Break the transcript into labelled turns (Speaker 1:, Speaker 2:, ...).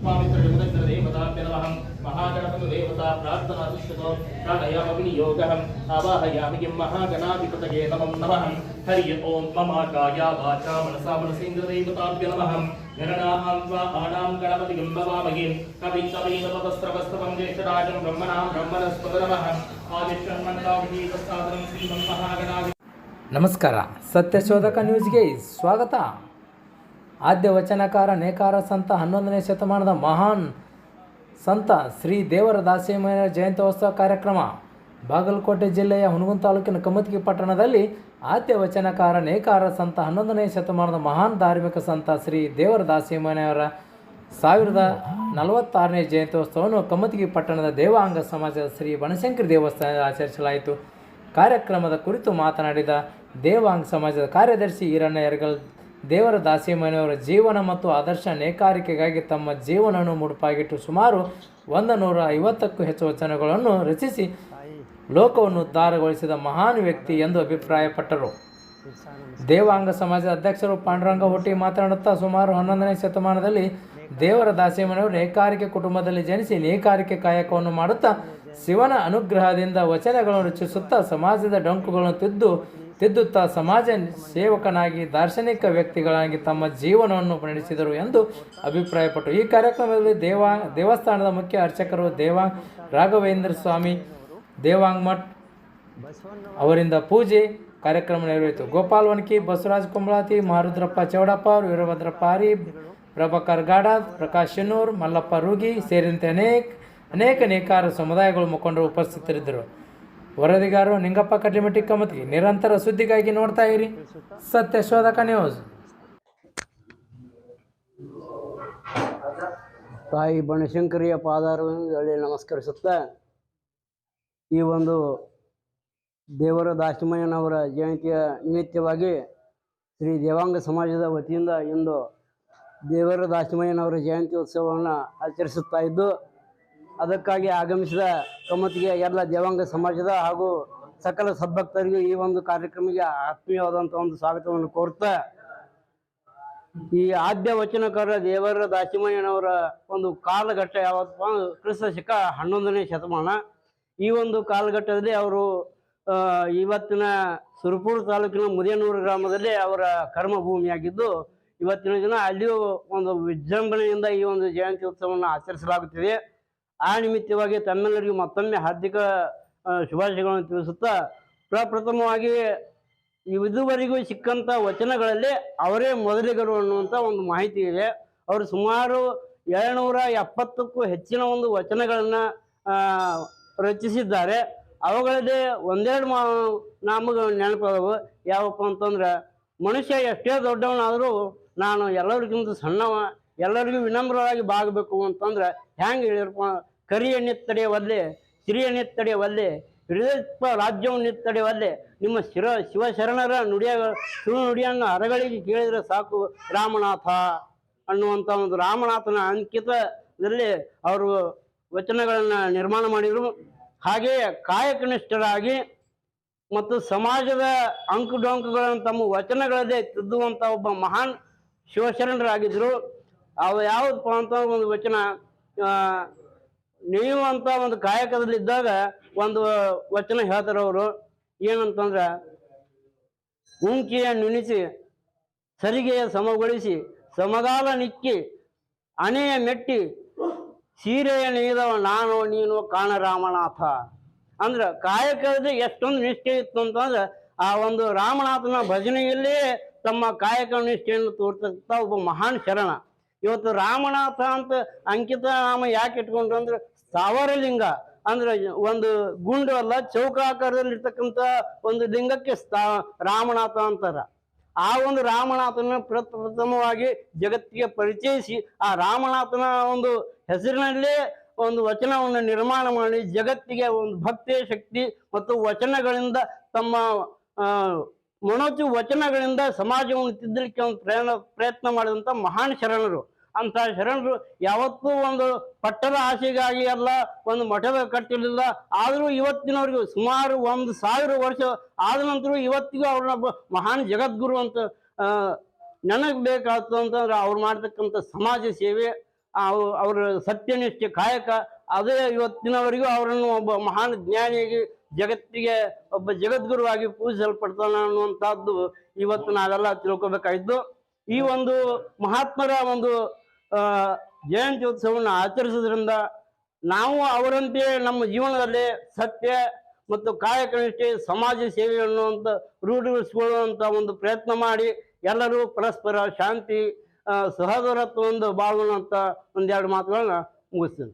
Speaker 1: स्वामित्रविमुदग्रदेवताभ्य नमः महागणपतिदेवता प्रार्थनातिष्ठतो प्राणयामविनियोगः आवाहयामि किं महागणाधिपतये नमो नमः हरि ओं मम काया वाचा मनसा मनसेन्द्रदेवताभ्य नमः गणनां त्वा आणां गणपतिं भवामहे कविकवैनवस्त्रवस्त्रवं ज्येष्ठराजं ब्रह्मणां ब्रह्मणस्पदनमः आदिष्टन्मन्दाभिधीतसादनं श्रीमन्महागणाधि
Speaker 2: ನಮಸ್ಕಾರ ಸತ್ಯಶೋಧಕ ನ್ಯೂಸ್ಗೆ ಸ್ವಾಗತ ಆದ್ಯ ವಚನಕಾರ ನೇಕಾರ ಸಂತ ಹನ್ನೊಂದನೇ ಶತಮಾನದ ಮಹಾನ್ ಸಂತ ಶ್ರೀ ದೇವರ ದಾಸಿಮಯ್ಯ ಜಯಂತ್ಯೋತ್ಸವ ಕಾರ್ಯಕ್ರಮ. ಬಾಗಲಕೋಟೆ ಜಿಲ್ಲೆಯ ಹುನಗುಂದ ತಾಲೂಕಿನ ಕಮತ್ಗಿ ಪಟ್ಟಣದಲ್ಲಿ ಆದ್ಯ ವಚನಕಾರ ನೇಕಾರ ಸಂತ ಹನ್ನೊಂದನೇ ಶತಮಾನದ ಮಹಾನ್ ಧಾರ್ಮಿಕ ಸಂತ ಶ್ರೀ ದೇವರ ದಾಸಿಮಯ್ಯವರ ಸಾವಿರದ ನಲವತ್ತಾರನೇ ಜಯಂತ್ಯೋತ್ಸವವನ್ನು ಕಮತ್ಗಿ ಪಟ್ಟಣದ ದೇವಾಂಗ ಸಮಾಜದ ಶ್ರೀ ಬನಶಂಕರಿ ದೇವಸ್ಥಾನದಲ್ಲಿ ಆಚರಿಸಲಾಯಿತು. ಕಾರ್ಯಕ್ರಮದ ಕುರಿತು ಮಾತನಾಡಿದ ದೇವಾಂಗ ಸಮಾಜದ ಕಾರ್ಯದರ್ಶಿ ಈರಣ್ಣ ಯರಗಲ್ ದೇವರ ದಾಸಿ ಮನೆಯವರ ಜೀವನ ಮತ್ತು ಆದರ್ಶ ನೇಕಾರಿಕೆಗಾಗಿ ತಮ್ಮ ಜೀವನವನ್ನು ಮುಡುಪಾಗಿಟ್ಟು ಸುಮಾರು ಒಂದು ನೂರ ಐವತ್ತಕ್ಕೂ ಹೆಚ್ಚು ವಚನಗಳನ್ನು ರಚಿಸಿ ಲೋಕವನ್ನು ಉದ್ಧಾರಗೊಳಿಸಿದ ಮಹಾನ್ ವ್ಯಕ್ತಿ ಎಂದು ಅಭಿಪ್ರಾಯಪಟ್ಟರು. ದೇವಾಂಗ ಸಮಾಜದ ಅಧ್ಯಕ್ಷರು ಪಾಂಡುರಂಗ ಹುಟ್ಟಿ ಮಾತನಾಡುತ್ತಾ ಸುಮಾರು ಹನ್ನೊಂದನೇ ಶತಮಾನದಲ್ಲಿ ದೇವರ ದಾಸಿ ಮನೆಯವರು ನೇಕಾರಿಕೆ ಕುಟುಂಬದಲ್ಲಿ ಜನಿಸಿ ನೇಕಾರಿಕೆ ಕಾಯಕವನ್ನು ಮಾಡುತ್ತಾ ಶಿವನ ಅನುಗ್ರಹದಿಂದ ವಚನಗಳನ್ನು ರಚಿಸುತ್ತಾ ಸಮಾಜದ ಡೊಂಕುಗಳನ್ನು ತಿದ್ದು ತಿದ್ದುತ್ತಾ ಸಮಾಜ ಸೇವಕನಾಗಿ ದಾರ್ಶನಿಕ ವ್ಯಕ್ತಿಗಳಾಗಿ ತಮ್ಮ ಜೀವನವನ್ನು ನಡೆಸಿದರು ಎಂದು ಅಭಿಪ್ರಾಯಪಟ್ಟರು ಈ ಕಾರ್ಯಕ್ರಮದಲ್ಲಿ ದೇವಾ, ದೇವಸ್ಥಾನದ ಮುಖ್ಯ ಅರ್ಚಕರು ದೇವಾ, ರಾಘವೇಂದ್ರ ಸ್ವಾಮಿ, ದೇವಾಂಗ್ ಮಠ್ ಅವರಿಂದ ಪೂಜೆ ಕಾರ್ಯಕ್ರಮ ನೆರವೇರಿತು. ಗೋಪಾಲ್ ವನ್ಕಿ, ಬಸವರಾಜ್ ಕುಂಬಳಾತಿ ಮಹಾರುದ್ರಪ್ಪ ಚೌಡಪ್ಪ, ವೀರಭದ್ರಪ್ಪ ಹರಿ ಪ್ರಭಾಕರ್ ಗಾಡಾದ್ ಪ್ರಕಾಶ್ ಶೆನೂರ್ ಮಲ್ಲಪ್ಪ ರೂಗಿ ಸೇರಿದಂತೆ ಅನೇಕ ಅನೇಕ ನೇಕಾರ ಸಮುದಾಯಗಳು ಮುಖಂಡರು ಉಪಸ್ಥಿತರಿದ್ದರು. ವರದಿಗಾರರು ನಿಂಗಪ್ಪ ಕಡ್ಲಿಮಟ್ಟಿ ಕಮತ್ಗಿ ನಿರಂತರ ಸುದ್ದಿಗಾಗಿ ನೋಡ್ತಾ ಇರಿ. ಸತ್ಯ ಶೋಧಕ ನ್ಯೂಸ್.
Speaker 3: ತಾಯಿ ಬನಶಂಕರಿಯ ಹೇಳಿ ನಮಸ್ಕರಿಸುತ್ತಾ, ಈ ಒಂದು ದೇವರ ದಾಸಿಮಯ್ಯನವರ ಜಯಂತಿಯ ನಿಮಿತ್ತವಾಗಿ ಶ್ರೀ ದೇವಾಂಗ ಸಮಾಜದ ವತಿಯಿಂದ ಇಂದು ದೇವರ ದಾಸಿಮಯ್ಯನವರ ಜಯಂತಿ ಉತ್ಸವವನ್ನು ಆಚರಿಸುತ್ತಾ ಇದ್ದು ಅದಕ್ಕಾಗಿ ಆಗಮಿಸಿದ ಕಮತಿಗೆ ಎಲ್ಲ ದೇವಾಂಗ ಸಮಾಜದ ಹಾಗೂ ಸಕಲ ಸದ್ಭಕ್ತರಿಗೂ ಈ ಒಂದು ಕಾರ್ಯಕ್ರಮಕ್ಕೆ ಆತ್ಮೀಯವಾದಂಥ ಒಂದು ಸ್ವಾಗತವನ್ನು ಕೋರ್ತಾ, ಈ ಆದ್ಯ ವಚನಕಾರ ದೇವರ ದಾಸಿಮಯ್ಯನವರ ಒಂದು ಕಾಲಘಟ್ಟ ಯಾವತ್ತಪ್ಪ ಕ್ರಿಸ್ತ ಶಕ ಹನ್ನೊಂದನೇ ಶತಮಾನ. ಈ ಒಂದು ಕಾಲಘಟ್ಟದಲ್ಲಿ ಅವರು ಇವತ್ತಿನ ಸುರಪುರ ತಾಲೂಕಿನ ಮುದಿಯನೂರು ಗ್ರಾಮದಲ್ಲಿ ಅವರ ಕರ್ಮಭೂಮಿಯಾಗಿದ್ದು, ಇವತ್ತಿನ ದಿನ ಅಲ್ಲಿಯೂ ಒಂದು ವಿಜೃಂಭಣೆಯಿಂದ ಈ ಒಂದು ಜಯಂತಿ ಉತ್ಸವವನ್ನು ಆಚರಿಸಲಾಗುತ್ತಿದೆ. ಆ ನಿಮಿತ್ತವಾಗಿ ತಮ್ಮೆಲ್ಲರಿಗೂ ಮತ್ತೊಮ್ಮೆ ಹಾರ್ದಿಕ ಶುಭಾಶಯಗಳನ್ನು ತಿಳಿಸುತ್ತಾ, ಪ್ರಪ್ರಥಮವಾಗಿ ಇದುವರೆಗೂ ಸಿಕ್ಕಂಥ ವಚನಗಳಲ್ಲಿ ಅವರೇ ಮೊದಲಿಗರು ಅನ್ನುವಂಥ ಒಂದು ಮಾಹಿತಿ ಇದೆ. ಅವರು ಸುಮಾರು ಏಳ್ನೂರ ಎಪ್ಪತ್ತಕ್ಕೂ ಹೆಚ್ಚಿನ ಒಂದು ವಚನಗಳನ್ನು ರಚಿಸಿದ್ದಾರೆ. ಅವುಗಳಲ್ಲಿ ಒಂದೆರಡು ಮಾ, ನಾಮಗಳು ನೆನಪದವು. ಯಾವಪ್ಪ ಅಂತಂದ್ರೆ, ಮನುಷ್ಯ ಎಷ್ಟೇ ದೊಡ್ಡವನಾದರೂ ನಾನು ಎಲ್ಲರಿಗಿಂತ ಸಣ್ಣವ, ಎಲ್ಲರಿಗೂ ವಿನಮ್ರವಾಗಿ ಬಾಗಬೇಕು ಅಂತಂದ್ರೆ, ಹೆಂಗೆ ಹೇಳಿರಪ್ಪ ಕರಿಯ ನಿತ್ತಡೆಯವಲ್ಲಿ ಸಿರಿಯ ನಿತ್ತಡೆಯವಲ್ಲಿ ಹೃದಯತ್ವ ರಾಜ್ಯವನ್ನು ನಿತ್ತಡೆಯವಲ್ಲಿ ನಿಮ್ಮ ಶಿರ ಶಿವಶರಣರ ನುಡಿಯ ನುಡಿಯನ್ನು ಅರಗಳಿಗೆ ಕೇಳಿದರೆ ಸಾಕು ರಾಮನಾಥ ಅನ್ನುವಂಥ ಒಂದು ರಾಮನಾಥನ ಅಂಕಿತದಲ್ಲಿ ಅವರು ವಚನಗಳನ್ನು ನಿರ್ಮಾಣ ಮಾಡಿದರು. ಹಾಗೆಯೇ ಕಾಯಕನಿಷ್ಠರಾಗಿ ಮತ್ತು ಸಮಾಜದ ಅಂಕು ಡೊಂಕುಗಳನ್ನು ತಮ್ಮ ವಚನಗಳಲ್ಲೇ ತಿದ್ದುವಂಥ ಒಬ್ಬ ಮಹಾನ್ ಶಿವಶರಣರಾಗಿದ್ದರು. ಅವು ಯಾವುದಪ್ಪ ಅಂತ ಒಂದು ವಚನ ನೀವು ಅಂತ ಒಂದು ಕಾಯಕದಲ್ಲಿ ಇದ್ದಾಗ ಒಂದು ವಚನ ಹೇಳ್ತಾರವರು, ಏನಂತಂದ್ರೆ, ಉಂಕಿಯ ನುಣಿಸಿ, ಸರಿಗೆಯ ಸಮಗೊಳಿಸಿ, ಸಮಗಾಲ ನಿಕ್ಕಿ, ಅಣೆಯ ಮೆಟ್ಟಿ, ಸೀರೆಯ ನೀದವ ನಾನು, ನೀನು ಕಾಣರಾಮನಾಥ ಅಂದ್ರೆ ಕಾಯಕದಲ್ಲಿ ಎಷ್ಟೊಂದು ನಿಷ್ಠೆ ಇತ್ತು ಅಂತಂದ್ರೆ, ಆ ಒಂದು ರಾಮನಾಥನ ಭಜನೆಯಲ್ಲಿ ತಮ್ಮ ಕಾಯಕ ನಿಷ್ಠೆಯನ್ನು ತೋರ್ತಕ್ಕಂಥ ಒಬ್ಬ ಮಹಾನ್ ಶರಣ. ಇವತ್ತು ರಾಮನಾಥ ಅಂತ ಅಂಕಿತ ನಾಮ ಯಾಕೆ ಇಟ್ಕೊಂಡ್ರು ಅಂದ್ರೆ ಸ್ಥಾವರಲಿಂಗ ಅಂದ್ರೆ ಒಂದು ಗುಂಡು ಅಲ್ಲ ಚೌಕಾಕಾರದಲ್ಲಿ ಇರ್ತಕ್ಕಂಥ ಒಂದು ಲಿಂಗಕ್ಕೆ ಸ್ಥಾ ರಾಮನಾಥ ಅಂತಾರ. ಆ ಒಂದು ರಾಮನಾಥನ ಪ್ರಪ್ರಥಮವಾಗಿ ಜಗತ್ತಿಗೆ ಪರಿಚಯಿಸಿ ಆ ರಾಮನಾಥನ ಒಂದು ಹೆಸರಿನಲ್ಲೇ ಒಂದು ವಚನವನ್ನು ನಿರ್ಮಾಣ ಮಾಡಿ ಜಗತ್ತಿಗೆ ಒಂದು ಭಕ್ತಿಯ ಶಕ್ತಿ ಮತ್ತು ವಚನಗಳಿಂದ ತಮ್ಮ ಮೊಣಚು ವಚನಗಳಿಂದ ಸಮಾಜವನ್ನು ತಿದ್ದಲಿಕ್ಕೆ ಒಂದು ಪ್ರಯತ್ನ ಪ್ರಯತ್ನ ಮಾಡಿದಂಥ ಮಹಾನ್ ಶರಣರು. ಅಂತ ಶರಣರು ಯಾವತ್ತೂ ಒಂದು ಪಟ್ಟದ ಆಸೆಗಾಗಿ ಅಲ್ಲ, ಒಂದು ಮಠದ ಕಟ್ಟಿರಲಿಲ್ಲ ಆದರೂ ಇವತ್ತಿನವರೆಗೂ ಸುಮಾರು ಒಂದು ಸಾವಿರ ವರ್ಷ ಆದ ನಂತರ ಇವತ್ತಿಗೂ ಅವ್ರನ್ನ ಮಹಾನ್ ಜಗದ್ಗುರು ಅಂತ ನನಗೆ ಅಂತಂದ್ರೆ ಅವ್ರು ಮಾಡ್ತಕ್ಕಂಥ ಸಮಾಜ ಸೇವೆ ಅವ್ರ ಸತ್ಯನಿಷ್ಠೆ ಕಾಯಕ, ಅದೇ ಇವತ್ತಿನವರೆಗೂ ಅವರನ್ನು ಒಬ್ಬ ಮಹಾನ್ ಜ್ಞಾನಿಯಾಗಿ ಜಗತ್ತಿಗೆ ಒಬ್ಬ ಜಗದ್ಗುರುವಾಗಿ ಪೂಜಿಸಲ್ಪಡ್ತಾನೆ ಅನ್ನುವಂಥದ್ದು ಇವತ್ತು ನಾವೆಲ್ಲ ತಿಳ್ಕೊಬೇಕಾಗಿದ್ದು ಈ ಒಂದು ಮಹಾತ್ಮರ ಒಂದು ಆ, ಜಯಂತಿ ಉತ್ಸವವನ್ನು ಆಚರಿಸೋದ್ರಿಂದ ನಾವು ಅವರಂತೆ ನಮ್ಮ ಜೀವನದಲ್ಲಿ ಸತ್ಯ ಮತ್ತು ಕಾಯಕ ನಿಷ್ಠೆ ಸಮಾಜ ಸೇವೆ ಅನ್ನುವಂಥ ರೂಢಿಸಿಕೊಳ್ಳುವಂಥ ಒಂದು ಪ್ರಯತ್ನ ಮಾಡಿ ಎಲ್ಲರೂ ಪರಸ್ಪರ ಶಾಂತಿ ಸಹೋದರತ್ವ ಒಂದು ಬಾಳುವಂಥ ಒಂದೆರಡು ಮಾತುಗಳನ್ನ ಮುಗಿಸ್ತೀನಿ.